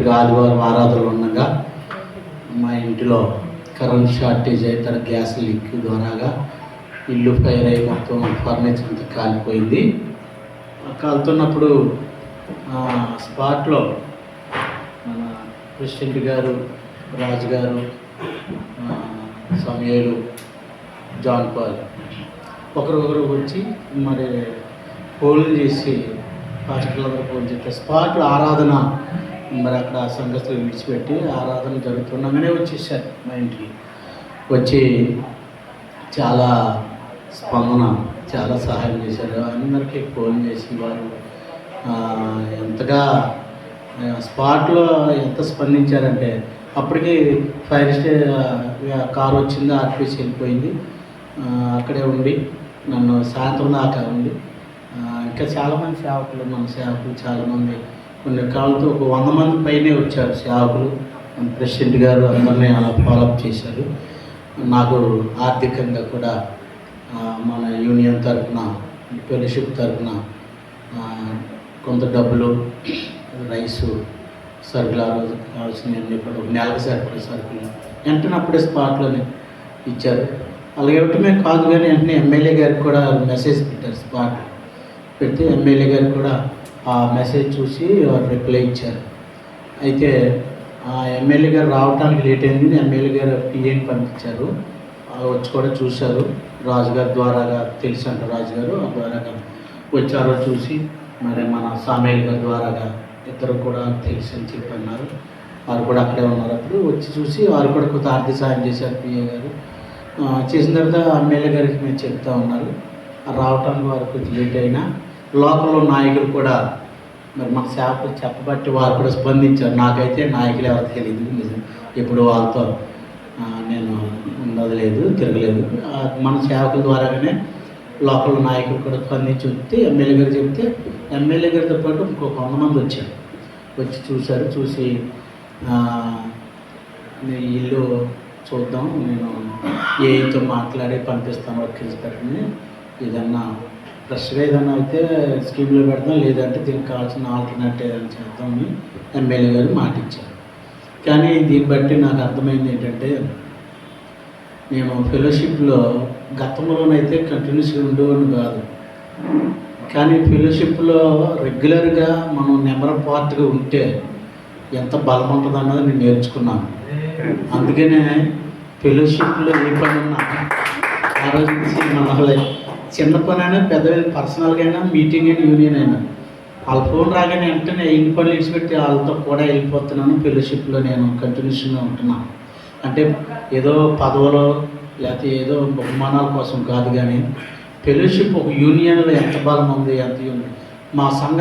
చెప్పినట్టుగా ఆదివారం ఆరాధనలు ఉండగా మా ఇంటిలో కరెంట్ షార్టేజ్ అయ్యి తన గ్యాస్ లీక్ ద్వారాగా ఇల్లు ఫైర్ అయ్యి మొత్తం ఫర్నిచర్ అంతా కాలిపోయింది. కాలుతున్నప్పుడు స్పాట్లో మన ప్రెసిడెంట్ గారు రాజు గారు సమయలు జాన్ పాల్ ఒకరికొకరు వచ్చి మరి ఫోన్లు చేసి హాస్పిటల్లో ఫోన్ చేస్తే స్పాట్లో ఆరాధన మరి అక్కడ సంఘస్థులు విడిచిపెట్టి ఆరాధన జరుగుతుండగానే వచ్చేసారు మా ఇంటికి. వచ్చి చాలా స్పందన చాలా సహాయం చేశారు. అందరికీ ఫోన్ చేసి వారు ఎంతగా స్పాట్లో ఎంత స్పందించారంటే అప్పటికి ఫైర్ స్టే కారు వచ్చింది ఆర్పిసి వెళ్ళిపోయింది. అక్కడే ఉండి నన్ను సాయంత్రం దాకా ఉండి ఇంకా చాలామంది సేవకులు మన సేవకులు చాలామంది కొన్ని కాళ్ళతో ఒక వంద మంది పైనే వచ్చారు సేవకులు. ప్రెసిడెంట్ గారు అందరినీ అలా ఫాలోఅప్ చేశారు. నాకు ఆర్థికంగా కూడా మన యూనియన్ తరఫున ఫెలోషిప్ తరఫున కొంత డబ్బులు రైసు సరుకులు ఆ రోజు కావాల్సినవన్నీ కూడా ఒక నెలకు సరుకులు సరుకులు. వెంటనే అప్పుడే స్పాట్లోనే ఇచ్చారు. అలాగే ఇవ్వటమే కాదు కానీ వెంటనే ఎమ్మెల్యే గారికి కూడా మెసేజ్ పెట్టారు స్పాట్ పెడితే ఎమ్మెల్యే గారు కూడా ఆ మెసేజ్ చూసి వారు రిప్లై ఇచ్చారు. అయితే ఆ ఎమ్మెల్యే గారు రావడానికి లేట్ అయింది. ఎమ్మెల్యే గారు పిఏని పంపించారు. వచ్చి కూడా చూశారు. రాజుగారి ద్వారాగా తెలుసు అంట రాజుగారు. ఆ ద్వారాగా వచ్చారో చూసి మరి మన సామేల్ గారి ద్వారాగా ఇద్దరు కూడా తెలుసు అని చెప్పి అన్నారు. వారు కూడా అక్కడే ఉన్నారు. అప్పుడు వచ్చి చూసి వారు కూడా కొంత ఆర్థిక సాయం చేశారు పిఏ గారు. చేసిన తర్వాత ఎమ్మెల్యే గారికి మేము చెప్తా ఉన్నారు. రావటానికి వారు కొంచెం లేట్ అయినా లోపల నాయకులు కూడా మరి మన సేవకులు చెప్పబట్టి వారు కూడా స్పందించారు. నాకైతే నాయకులు ఎవరు తెలియదు నిజం. ఇప్పుడు వాళ్ళతో నేను ఉన్నది తిరగలేదు. మన సేవకుల ద్వారానే లోకల్ నాయకులు కూడా స్పందించి వస్తే ఎమ్మెల్యే గారు చెప్తే ఎమ్మెల్యే గారితో పాటు ఇంకొక వంద మంది వచ్చారు. వచ్చి చూశారు చూసి ఇల్లు చూద్దాం నేను ఏతో మాట్లాడి పంపిస్తాను వర్క్ ఇన్స్పెక్టర్ని ఏదన్నా ఫ్రెష్గా ఏదైనా అయితే స్కీమ్లో పెడతాం. లేదంటే దీనికి కావాల్సిన ఆల్టర్నేటివ్ ఏదైనా చేద్దామని ఎమ్మెల్యే గారు మాటిచ్చారు. కానీ దీన్ని బట్టి నాకు అర్థమైంది ఏంటంటే నేను ఫెలోషిప్లో గతంలోనైతే కంటిన్యూస్గా ఉండేవాడిని కాదు. కానీ ఫెలోషిప్లో రెగ్యులర్గా మనం నెంబర్ పార్ట్గా ఉంటే ఎంత బలం ఉంటుంది అన్నది నేను నేర్చుకున్నాను. అందుకనే ఫెలోషిప్లో ఏ పని ఉన్నా ఆ రోజు నుంచి మన చిన్న పని అయినా పెద్ద పర్సనల్గా అయినా మీటింగ్ అయినా యూనియన్ అయినా. వాళ్ళ ఫోన్ రాగానే వెంటనే ఇన్ని పనులు ఇచ్చిపెట్టి వాళ్ళతో కూడా వెళ్ళిపోతున్నాను ఫెలోషిప్లో నేను కంటిన్యూషన్గా ఉంటున్నాను అంటే ఏదో పదవులో లేకపోతే ఏదో బహుమానాల కోసం కాదు కానీ ఫెలోషిప్ ఒక యూనియన్లో ఎంత బలం ఉంది ఎంత యూనియన్. మా సంఘ